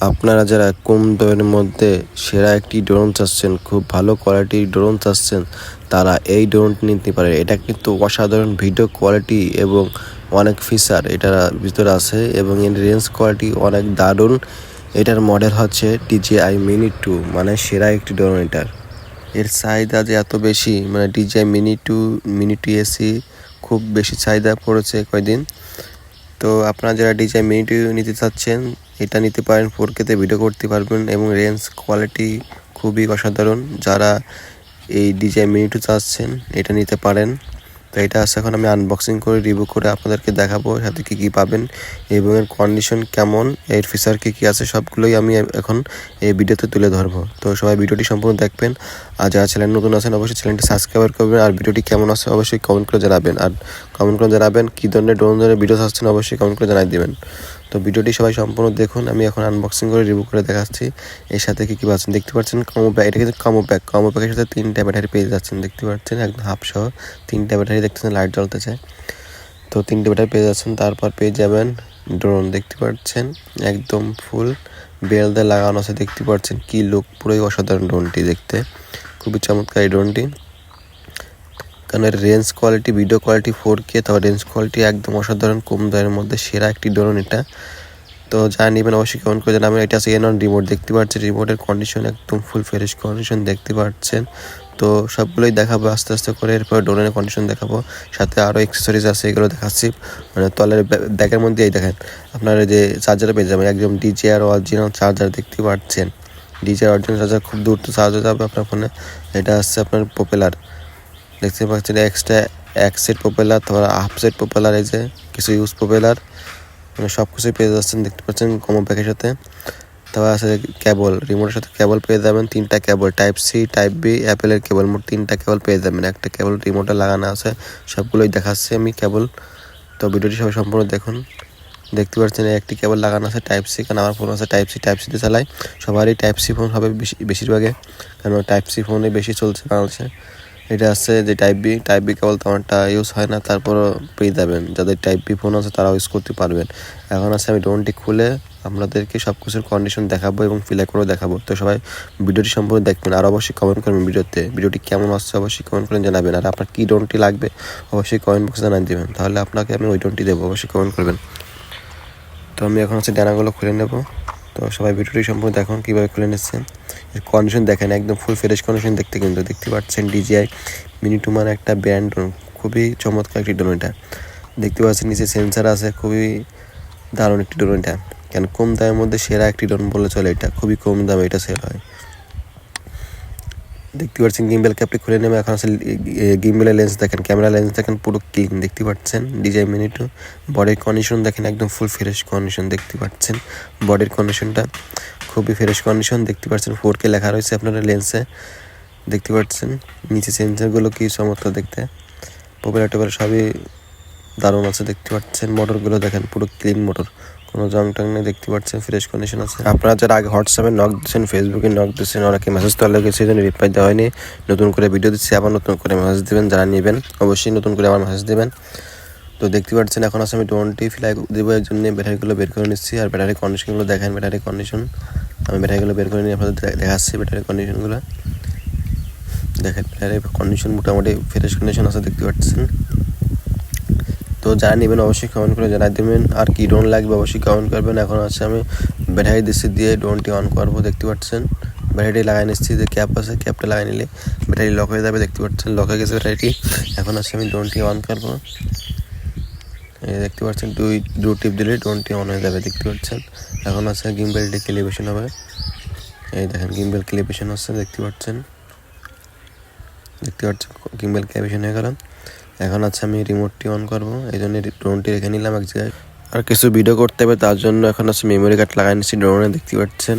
আপনারা যারা কম দামের মধ্যে সেরা একটি ড্রোন চাচ্ছেন, খুব ভালো কোয়ালিটির ড্রোন চাচ্ছেন, তারা এই ড্রোনটি নিতে পারে। এটা কিন্তু অসাধারণ ভিডিও কোয়ালিটি এবং অনেক ফিচার এটার ভিতরে আছে এবং এর রেঞ্জ কোয়ালিটি অনেক দারুণ। এটার মডেল হচ্ছে ডিজিআই মিনি টু মানে সেরা একটি ড্রোন এটার। এর চাহিদা যে এত বেশি মানে DJI mini two mini two SE খুব বেশি চাহিদা পড়েছে কয়দিন? তো আপনারা যারা ডিজাই মিনিটি নিতে চাচ্ছেন, এটা নিতে পারেন ফোর কেতে ভিডিও করতে পারবেন এবং রেঞ্জ কোয়ালিটি খুবই অসাধারণ। যারা এই ডিজাই মিনিটু চাচ্ছেন, এটা নিতে পারেন। তো এটা আছে, এখন আমি আনবক্সিং করে রিভিউ করে আপনাদেরকে দেখাবো সাথে কী কী পাবেন এবং এর কন্ডিশন কেমন, এর ফিচার কী কী আছে, সবগুলোই আমি এখন এই ভিডিওতে তুলে ধরবো। তো সবাই ভিডিওটি সম্পূর্ণ দেখবেন, আর যারা চ্যানেল নতুন আছেন, অবশ্যই চ্যানেলটি সাবস্ক্রাইব করবেন, আর ভিডিওটি কেমন আছে অবশ্যই কমেন্ট করে জানাবেন, আর কমেন্ট করে জানাবেন, কী ধরনের ড্রোন ধরনের ভিডিও আসছেন, অবশ্যই কমেন্ট করে জানাই দেবেন। তো ভিডিওটি সবাই সম্পূর্ণ দেখুন। আমি এখন আনবক্সিং করে রিভিউ করে দেখাচ্ছি। এর সাথে কী কী পাচ্ছেন দেখতে পাচ্ছেন? কমো ব্যাগ এটা কিন্তু কমো ব্যাগ কমো ব্যাগের সাথে তিনটা ব্যাটারি পেয়ে যাচ্ছেন দেখতে পাচ্ছেন। একদম হাফ সহ তিনটা ব্যাটারি দেখতেছেন লাইট জ্বলতেছে তো তিনটে ব্যাটারি পেয়ে যাচ্ছেন। তারপর পেয়ে যাবেন ড্রোন দেখতে পাচ্ছেন। একদম ফুল বেল দিয়ে লাগানো আছে দেখতে পাচ্ছেন। কি লোক পুরোই অসাধারণ ড্রোনটি দেখতে। খুবই চমৎকার এই ড্রোনটি কারণ এর range quality video quality four K তারপর রেঞ্জ কোয়ালিটি একদম অসাধারণ, কম দামের মধ্যে সেরা একটি ড্রোন এটা। তো যা নেবেন অবশ্যই কেমন করে জানাবেন। এটা আছে এন রিমোট দেখতে পাচ্ছেন রিমোটের কন্ডিশন একদম ফুল ফ্রেশ কন্ডিশন দেখতে পাচ্ছেন। তো সবগুলোই দেখাবো আস্তে আস্তে করে, এরপর ড্রোনের কন্ডিশন দেখাবো। সাথে আরও অ্যাক্সেসরিজ আছে, এগুলো দেখাচ্ছি। মানে তলের ব্যাগের মধ্যেই দেখেন, আপনারা যে চার্জার পেয়ে যাবেন, একদম ডিজে আর অরিজিনাল চার্জার দেখতে পাচ্ছেন। ডিজে অরিজিনাল চার্জার খুব দূর তো চার্জ হয়ে যাবে আপনার ফোনে এটা হচ্ছে আপনার পপুলার দেখতে পাচ্ছেন এক্সট্রা এক সেট পপুলার তারপর হাফ সেট পপুলার এই যে, কিছু ইউজ পপুলার মানে সব কিছুই পেয়ে যাচ্ছেন, দেখতে পাচ্ছেন কমো প্যাকের সাথে। তারপর আছে কেবল রিমোটের সাথে কেবল পেয়ে যাবেন, তিনটা cable type C type B অ্যাপেলের কেবল মোট তিনটা কেবল পেয়ে যাবেন। একটা কেবল রিমোটে লাগানো আছে, সবগুলোই দেখাচ্ছি আমি কেবল তো ভিডিওটি সবাই সম্পূর্ণ দেখুন। দেখতে পাচ্ছেন একটি কেবল লাগানো আছে টাইপ সি কারণ আমার ফোন আছে টাইপ সি টাইপ সিতে চালাই। সবারই টাইপ সি ফোন হবে বেশি, বেশিরভাগে, কারণ টাইপ সি ফোনে বেশি চলছে বাংলাদেশে। এটা আছে যে type B type B cable তেমনটা ইউজ হয় না, তারপরও পেয়ে যাবেন। যাদের টাইপ বি ফোন আছে, তারাও ইউজ করতে পারবেন। এখন আছে আমি ড্রোনটি খুলে আপনাদেরকে সব কিছুর কন্ডিশন দেখাবো এবং ফিলাই করেও দেখাবো। তো সবাই ভিডিওটি সম্পূর্ণ দেখবেন আর অবশ্যই কমেন্ট করবেন ভিডিওতে। ভিডিওটি কেমন আসছে অবশ্যই কমেন্ট করে জানাবেন। আর আপনার কী ড্রোনটি লাগবে, অবশ্যই কমেন্ট বক্সে জানাই দেবেন। তাহলে আপনাকে আমি ওই ড্রোনটি দেবো, অবশ্যই কমেন্ট করবেন। তো আমি এখন হচ্ছে ডানাগুলো খুলে নেব। তো সবাই ভিডিওটি সম্পূর্ণ দেখুন, কীভাবে খুলে নিচ্ছেন। কন্ডিশন দেখেন, একদম ফুল ফ্রেশ কন্ডিশন দেখতে কিন্তু দেখতে পাচ্ছেন ডিজিআই মিনি টুমার একটা ব্র্যান্ড ড্রোন খুবই চমৎকার একটি ড্রোন এটা। দেখতে পাচ্ছেন, নিচে সেন্সার আছে, খুবই দারুণ একটি ড্রোন এটা। কেন কম দামের মধ্যে সেরা একটি ড্রোন বলে চলে এটা, খুবই কম দামে এটা সেল হয়। দেখতে পাচ্ছেন গিম্বেল ক্যাপটি খুলে নেবে। এখন আছে গিম্বেলের লেন্স দেখেন ক্যামেরা লেন্স দেখেন, পুরো ক্লিন দেখতে পাচ্ছেন। ডিজাইন মিনিটু বডির কন্ডিশন দেখেন, একদম ফুল ফ্রেশ কন্ডিশন দেখতে পাচ্ছেন। বডির কন্ডিশনটা খুবই ফ্রেশ কন্ডিশন দেখতে পাচ্ছেন ফোর কে লেখা রয়েছে আপনারা লেন্সে দেখতে পাচ্ছেন, নিচে সেন্সারগুলো কি চমৎকার দেখতে। পপুলার টোপার সবই দারুণ আছে, দেখতে পাচ্ছেন। মোটরগুলো দেখেন, পুরো ক্লিন মোটর কোনো জং টং নেই, দেখতে পাচ্ছেন ফ্রেশ কন্ডিশন আছে। আপনারা যারা আগে হোয়াটসঅ্যাপে নক দিচ্ছেন ফেসবুকে নক দিচ্ছেন অনেকে মেসেজ তো লেগেছে সেই জন্য রিপ্লাই দেওয়া হয়নি। নতুন করে ভিডিও দিচ্ছি, আবার নতুন করে মেসেজ দেবেন, যারা নেবেন, অবশ্যই নতুন করে আবার মেসেজ দেবেন। তো দেখতে পাচ্ছেন, এখন আছে আমি ড্রোনটি ফ্লাই দেবো, এর জন্য ব্যাটারিগুলো বের করে নিচ্ছি, আর ব্যাটারি কন্ডিশনগুলো দেখেন ব্যাটারি কন্ডিশন আমি ব্যাটারিগুলো বের করে নিয়ে আপনাদের দেখাচ্ছি ব্যাটারি কন্ডিশনগুলো দেখেন ব্যাটারি কন্ডিশন মোটামুটি ফ্রেশ কন্ডিশন আছে, দেখতে পাচ্ছেন। তো যারা নেবেন অবশ্যই কমেন্ট করে জানাই দেবেন। আর কি ড্রোন লাগবে অবশ্যই কমেন্ট করবেন। এখন আছে আমি ব্যাটারি দিচ্ছি দিয়ে ড্রোনটি অন করব, দেখতে পাচ্ছেন? ব্যাটারিটি লাগাই নিচ্ছি, যে ক্যাপ আছে ক্যাপটা লাগাই নিলে ব্যাটারি লক হয়ে যাবে, দেখতে পাচ্ছেন? লক হয়ে গেছে ব্যাটারিটি এখন আছে আমি ড্রোনটি অন করব। এই দেখতে পাচ্ছেন, দুই, দু টিপ দিলে ড্রোনটি অন হয়ে যাবে, দেখতে পাচ্ছেন? এখন আছে গিম্বেলটি ক্যালিব্রেশন হবে। এই দেখেন গিম্বেল ক্যালিব্রেশন হচ্ছে, দেখতে পাচ্ছেন? দেখতে পাচ্ছেন গিম্বেল ক্যালিব্রেশন হয়ে গেল। এখন আছে আমি রিমোটটি অন করব, এই জন্য ড্রোনটি রেখে নিলাম এক জায়গায়। আর কিছু ভিডিও করতে হবে, তার জন্য এখন আছে মেমোরি কার্ড লাগাই নিচ্ছি ড্রোনে দেখতে পাচ্ছেন?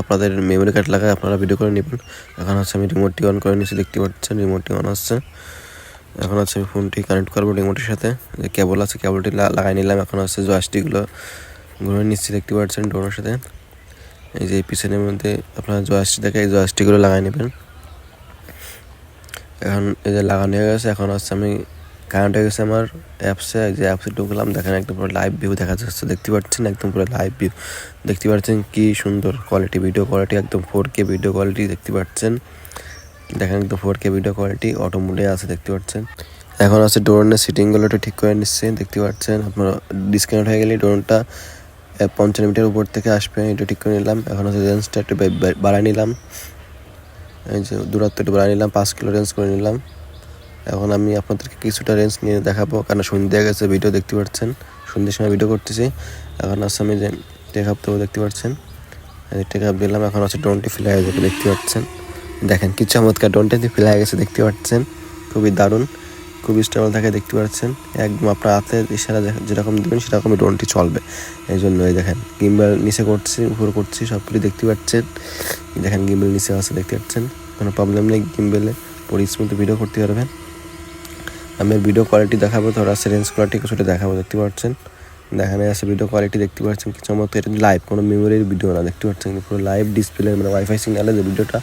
আপনাদের মেমোরি কার্ড লাগায় আপনারা ভিডিও করে নেবেন। এখন আছে আমি রিমোটটি অন করে নিচ্ছি, দেখতে পাচ্ছেন? রিমোটটি অন আসছে এখন আছে আমি ফোনটি কানেক্ট করব রিমোটের সাথে। যে কেবল আছে কেবলটি লাগাই নিলাম। এখন আছে জয়স্টিকগুলো ঘুরে নিচ্ছি, দেখতে পাচ্ছেন ড্রোনের সাথে। এই যে পিছনের মধ্যে আপনার জয়স্টিক দেখে এই জয়স্টিকগুলো লাগাই নেবেন। এখন এই যে লাগানো হয়ে গেছে, এখন হচ্ছে আমি কারেন্ট হয়ে গেছে আমার অ্যাপসে যে অ্যাপসে ঢুকলাম, দেখেন একদম পুরো লাইভ ভিউ দেখা যাচ্ছে, দেখতে পাচ্ছেন একদম পুরো লাইভ ভিউ দেখতে পাচ্ছেন কি সুন্দর কোয়ালিটি ভিডিও কোয়ালিটি একদম ফোর কে ভিডিও কোয়ালিটি দেখতে পাচ্ছেন। দেখেন একদম four K video quality auto মোডে আছে, দেখতে পাচ্ছেন। এখন আছে ড্রোনের সিটিংগুলো একটু ঠিক করে নিচ্ছে, দেখতে পাচ্ছেন, আপনার ডিসকানেক্ট হয়ে গেলে ড্রোনটা পঞ্চান্ন মিটার উপর থেকে আসবে, এটা ঠিক করে নিলাম। এখন হচ্ছে রেঞ্জটা একটু বাড়ায় নিলাম। এই যে দূরত্ব একটু বাড়ায় নিলাম, পাঁচ কিলো রেঞ্জ করে নিলাম। এখন আমি আপনাদেরকে কিছুটা রেঞ্জ নিয়ে দেখাবো। কারণ সন্ধ্যা গেছে ভিডিও দেখতে পাচ্ছেন। সন্ধ্যের সময় ভিডিও করতেছি। এখন আছে আমি যে টেক আপ দেখতে পাচ্ছেন? টেক আপ দিলাম, এখন হচ্ছে ড্রোনটি ফিল হয়ে যাবে, দেখতে পাচ্ছেন? দেখেন কি চমৎকার ড্রোনটি ফিল হয়ে গেছে, দেখতে পাচ্ছেন? খুবই দারুণ, খুবই স্টেবল থাকে, দেখতে পাচ্ছেন? একদম আপনার হাতে ইশারা যেরকম দেবেন, সেরকমই ড্রোনটি চলবে। এই জন্য এই দেখেন গিম্বেল নিচে করছি, উপরে করছি সব কিছু দেখতে পাচ্ছেন? দেখেন গিম্বেল নিচে আছে, দেখতে পাচ্ছেন? কোনো প্রবলেম নেই গিম্বেলে পরে ভিডিও করতে পারবেন। আমি ভিডিও কোয়ালিটি দেখাবো আছে রেঞ্জ কোয়ালিটি কিছুটা দেখাবো, দেখতে পাচ্ছেন? দেখানো আছে ভিডিও কোয়ালিটি দেখতে পাচ্ছেন কি চমৎকার এটা লাইভ কোনো মেমোরির ভিডিও না, দেখতে পাচ্ছেন পুরো লাইভ ডিসপ্লে মানে ওয়াইফাই সিগনালে যে ভিডিওটা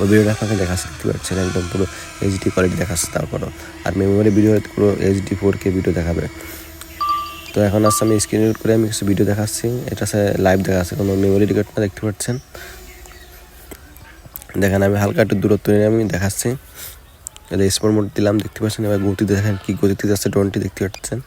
ওই ভিডিওটা আপনাকে দেখাচ্ছে, দেখতে পাচ্ছেন, একদম পুরো এইচডি কোয়ালিটি দেখাচ্ছে তারপরও। আর মেমোরি ভিডিও পুরো এইচডি ফোর কে ভিডিও দেখাবে। তো এখন আসছে আমি স্ক্রিন রেকর্ড করে আমি কিছু ভিডিও দেখাচ্ছি, এটা লাইভ দেখাচ্ছে, কোনো মেমোরি রেকর্ড না, দেখতে পাচ্ছেন? দেখেন আমি হালকা একটু দূরত্ব নিয়ে আমি দেখাচ্ছি। এটা মোড দিলাম, দেখতে পাচ্ছেন? এবার গতিতে দেখেন কি গতিতে যাচ্ছে ড্রোনটি দেখতে পাচ্ছেন?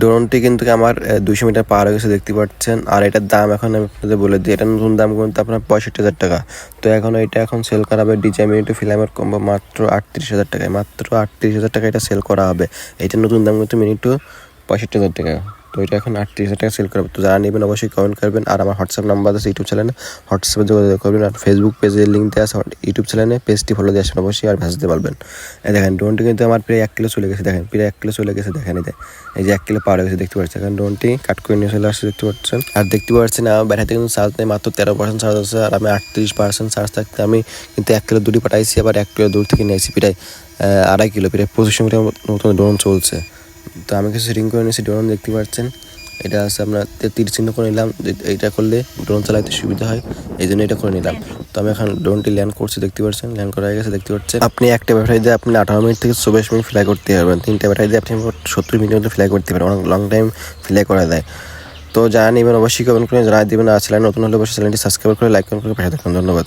ড্রোনটি কিন্তু আমার দুইশো মিটার পার হয়ে গেছে, দেখতে পাচ্ছেন। আর এটার দাম এখন আমি আপনাদের বলে দিই, এটা নতুন দাম কিন্তু আপনার পঁয়ষট্টি হাজার টাকা। তো এখন এটা এখন সেল করা হবে ডিজাই মিনিট ফিলামের কম্বো মাত্র আটত্রিশ হাজার টাকায়, মাত্র আটত্রিশ হাজার টাকা এটা সেল করা হবে। এটা নতুন দাম কিন্তু মিনিটু পঁয়ষট্টি হাজার টাকা। তো এটা এখন আটত্রিশ টাকা সেল করবে। তো যারা নেবেন অবশ্যই কমেন্ট করবেন। আর আমার হোয়াটসঅ্যাপ নাম্বার আছে, ইউটিউব চ্যানেলে হোয়াটসঅ্যাপে যোগাযোগ করবেন আর ফেসবুক পেজের লিঙ্ক দেওয়া আছে ইউটিউব চ্যানেলে পেজটি ফলো দিয়ে আসবেন অবশ্যই আর ভেসতে পারবেন দেখেন ড্রোনটি কিন্তু আমার প্রায় এক কিলো চলে গেছে, দেখেন। প্রায় এক কিলো চলে গেছে, দেখেন এই এই যে এক কিলো পার গেছে দেখতে পাচ্ছেন? এখন ড্রোনটি কাট করে নিয়ে চলে আসছে, দেখতে পাচ্ছেন? আর দেখতে পাচ্ছেন, আমার ব্যাটারিতে কিন্তু চার্জ নেই, মাত্র তেরো পার্সেন্ট চার্জ আছে। আর আমি আটত্রিশ পার্সেন্ট চার্জ থাকতে আমি কিন্তু এক কিলো দুটি পাঠাইছি, আবার এক কিলো দূর থেকে নিয়েছি প্রায় আড়াই কিলো প্রায় পঁচিশ মিটার নতুন ড্রোন চলছে। তো আমি কিছু সেটিং করে নিয়েছি ড্রোন দেখতে পাচ্ছেন। এটা আছে আমরা তীর চিহ্ন করে নিলাম এইটা করলে ড্রোন চালাতে সুবিধা হয়, এই জন্য এটা করে নিলাম। তো আমি এখন ড্রোনটি ল্যান্ড করছি, দেখতে পাচ্ছেন? ল্যান্ড করা হয়ে গেছে, দেখতে পাচ্ছেন? আপনি একটা ব্যাটারি দিয়ে আপনি আঠারো মিনিট থেকে চব্বিশ মিনিট ফ্লাই করতে পারবেন। তিনটা ব্যাটারি দিয়ে আপনি সত্তর মিনিটের মধ্যে ফ্লাই করতে পারবেন, অনেক লং টাইম ফ্লাই করা যায়। তো যারা নেবেন অবশ্যই কমেন্ট করে জানাই দেবেন, আর চ্যানেল নতুন হলে অবশ্যই চ্যানেলটি সাবস্ক্রাইব করে লাইক করে পাশে থাকুন। ধন্যবাদ।